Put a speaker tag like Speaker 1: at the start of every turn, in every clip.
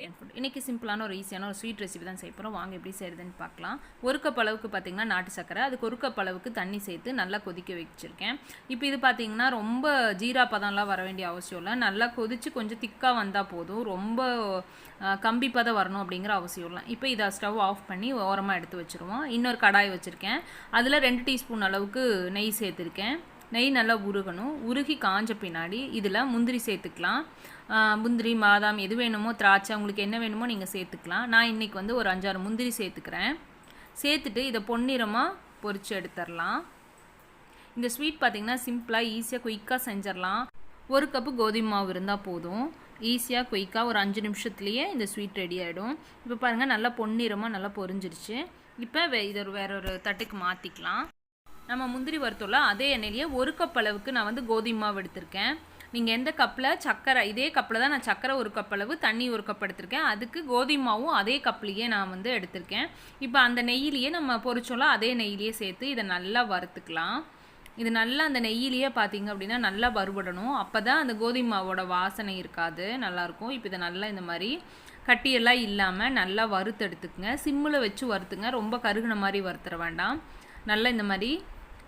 Speaker 1: Indian food இன்றைக்கி சிம்பிளான ஒரு ஈஸியான ஒரு ஸ்வீட் ரெசிபி தான் செய்ய போகிறோம் வாங்க எப்படி செய்கிறதுன்னு பார்க்கலாம். ஒரு கப் அளவுக்கு பார்த்திங்கன்னா நாட்டு சக்கரை அதுக்கு ஒரு கப் அளவுக்கு தண்ணி சேர்த்து நல்லா கொதிக்க வச்சுருக்கேன். இப்போ இது பார்த்திங்கன்னா ரொம்ப ஜீரா பதம்லாம் வர வேண்டிய அவசியம் இல்லை. நல்லா கொதித்து கொஞ்சம் திக்காக வந்தால் போதும். ரொம்ப கம்பி பதம் வரணும் அப்படிங்கிற அவசியம் இல்லை. இப்போ இதை ஸ்டவ் ஆஃப் பண்ணி ஓரமாக எடுத்து வச்சுருவோம். இன்னொரு கடாய் வச்சுருக்கேன். அதில் ரெண்டு டீஸ்பூன் அளவுக்கு நெய் சேர்த்துருக்கேன். நெய் நல்லா உருகணும். உருகி காஞ்ச பின்னாடி இதில் முந்திரி சேர்த்துக்கலாம். முந்திரி பாதாம் எது வேணுமோ திராட்சை உங்களுக்கு என்ன வேணுமோ நீங்கள் சேர்த்துக்கலாம். நான் இன்றைக்கி வந்து ஒரு அஞ்சாறு முந்திரி சேர்த்துக்கிறேன். சேர்த்துட்டு இதை பொன்னிறமாக பொரித்து எடுத்துடலாம். இந்த ஸ்வீட் பார்த்திங்கன்னா சிம்பிளாக ஈஸியாக குயிக்காக செஞ்சிடலாம். ஒரு கப்பு கோதுமை மாவு இருந்தால் போதும். ஈஸியாக குயிக்காக ஒரு அஞ்சு நிமிஷத்துலேயே இந்த ஸ்வீட் ரெடி ஆகிடும் இப்போ பாருங்கள் நல்லா பொன்னிறமாக நல்லா பொரிஞ்சிருச்சு. இப்போ வே இதை வேற ஒரு தட்டுக்கு மாற்றிக்கலாம் நம்ம முந்திரி வறுத்தோம்ல அதே எண்ணெயிலேயே ஒரு கப் அளவுக்கு நான் வந்து கோதுமை மாவு எடுத்திருக்கேன். நீங்கள் எந்த கப்பில் சக்கரை இதே கப்பில் தான் நான் சக்கரை ஒரு கப் அளவு தண்ணி ஒரு கப் எடுத்திருக்கேன். அதுக்கு கோதுமை மாவும் அதே கப்லேயே நான் வந்து எடுத்திருக்கேன். இப்போ அந்த நெய்யிலேயே நம்ம பொரிச்சோம்ல அதே நெய்யிலேயே சேர்த்து இதை நல்லா வறுத்துக்கலாம். இது நல்லா அந்த நெய்யிலேயே பார்த்தீங்க அப்படின்னா நல்லா வறுபடணும். அப்போ தான் அந்த கோதுமை மாவோட வாசனை இருக்காது நல்லாயிருக்கும். இப்போ இதை நல்லா இந்த மாதிரி கட்டியெல்லாம் இல்லாமல் நல்லா வறுத்து எடுத்துக்கங்க. சிம்மில் வச்சு வறுத்துங்க. ரொம்ப கருகுன மாதிரி வறுத்துற வேண்டாம். நல்லா இந்த மாதிரி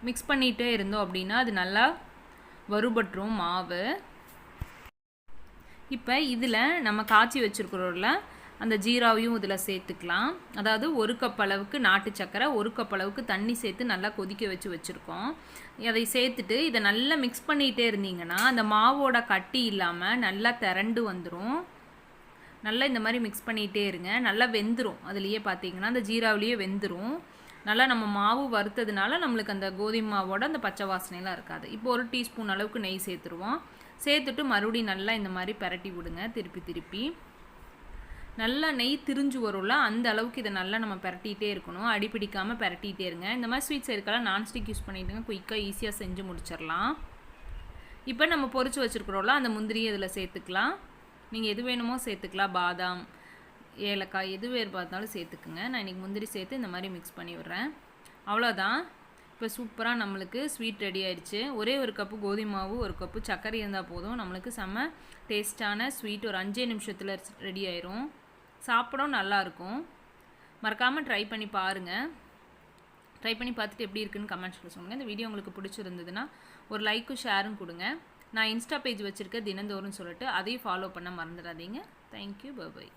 Speaker 1: மிக்ஸ் பண்ணிகிட்டே இருந்தோம் அப்படின்னா அது நல்லா வறுபட்டுரும் மாவு. இப்போ இதில் நம்ம காய்ச்சி வச்சுருக்கிறோம்ல அந்த ஜீராவையும் இதில் சேர்த்துக்கலாம். அதாவது ஒரு கப் அளவுக்கு நாட்டு சக்கரை ஒரு கப் அளவுக்கு தண்ணி சேர்த்து நல்லா கொதிக்க வச்சு வச்சுருக்கோம். அதை சேர்த்துட்டு இதை நல்லா மிக்ஸ் பண்ணிகிட்டே இருந்தீங்கன்னா அந்த மாவோட கட்டி இல்லாமல் நல்லா திரண்டு வந்துடும் நல்லா இந்த மாதிரி மிக்ஸ் பண்ணிகிட்டே இருங்க. நல்லா வெந்துடும் அதுலேயே பார்த்தீங்கன்னா அந்த ஜீராவிலேயே வெந்துடும் நல்லா நம்ம மாவு வறுத்ததுனால நம்மளுக்கு அந்த கோதுமை மாவோட அந்த பச்சை வாசனைலாம் இருக்காது. இப்போ ஒரு டீஸ்பூன் அளவுக்கு நெய் சேர்த்துருவோம். சேர்த்துட்டு மறுபடியும் நல்லா இந்த மாதிரி பரட்டி விடுங்க திருப்பி திருப்பி. நல்லா நெய் திரிஞ்சு வரும்ல அந்த அளவுக்கு இதை நல்லா நம்ம பரட்டிகிட்டே இருக்கணும். அடிப்பிடிக்காமல் பரட்டிகிட்டே இருங்க. இந்த மாதிரி ஸ்வீட் செய்யறதுக்கெல்லாம் நான்ஸ்டிக் யூஸ் பண்ணிவிட்டுங்க குயிக்காக ஈஸியாக செஞ்சு முடிச்சிடலாம். இப்போ நம்ம பொரிச்சு வச்சுருக்குறோம்ல அந்த முந்திரியை இதில் சேர்த்துக்கலாம். நீங்கள் எது வேணுமோ சேர்த்துக்கலாம். பாதாம் ஏலக்காய் எது வேறு பார்த்தாலும் சேர்த்துக்குங்க. நான் இன்றைக்கி முந்திரி சேர்த்து இந்த மாதிரி மிக்ஸ் பண்ணி விட்றேன். அவ்வளோதான். இப்போ சூப்பராக நம்மளுக்கு ஸ்வீட் ரெடி ஆயிடுச்சு. ஒரே ஒரு கப்பு கோதுமை மாவு ஒரு கப்பு சர்க்கரை இருந்தால் போதும். நம்மளுக்கு செம்ம டேஸ்டான ஸ்வீட் ஒரு அஞ்சே நிமிஷத்தில் ரெடி ஆயிரும். சாப்பிடவும் நல்லாயிருக்கும் மறக்காமல் ட்ரை பண்ணி பாருங்கள் ட்ரை பண்ணி பார்த்துட்டு எப்படி இருக்குன்னு கமெண்ட்ஸில் சொல்லுங்கள் இந்த வீடியோ உங்களுக்கு பிடிச்சிருந்ததுன்னா ஒரு லைக்கும் ஷேரும் கொடுங்க. நான் இன்ஸ்டா பேஜ் வச்சுருக்க தினந்தோறும் சொல்லிட்டு அதையும் ஃபாலோ பண்ண மறந்துடாதீங்க. Thank you bye bye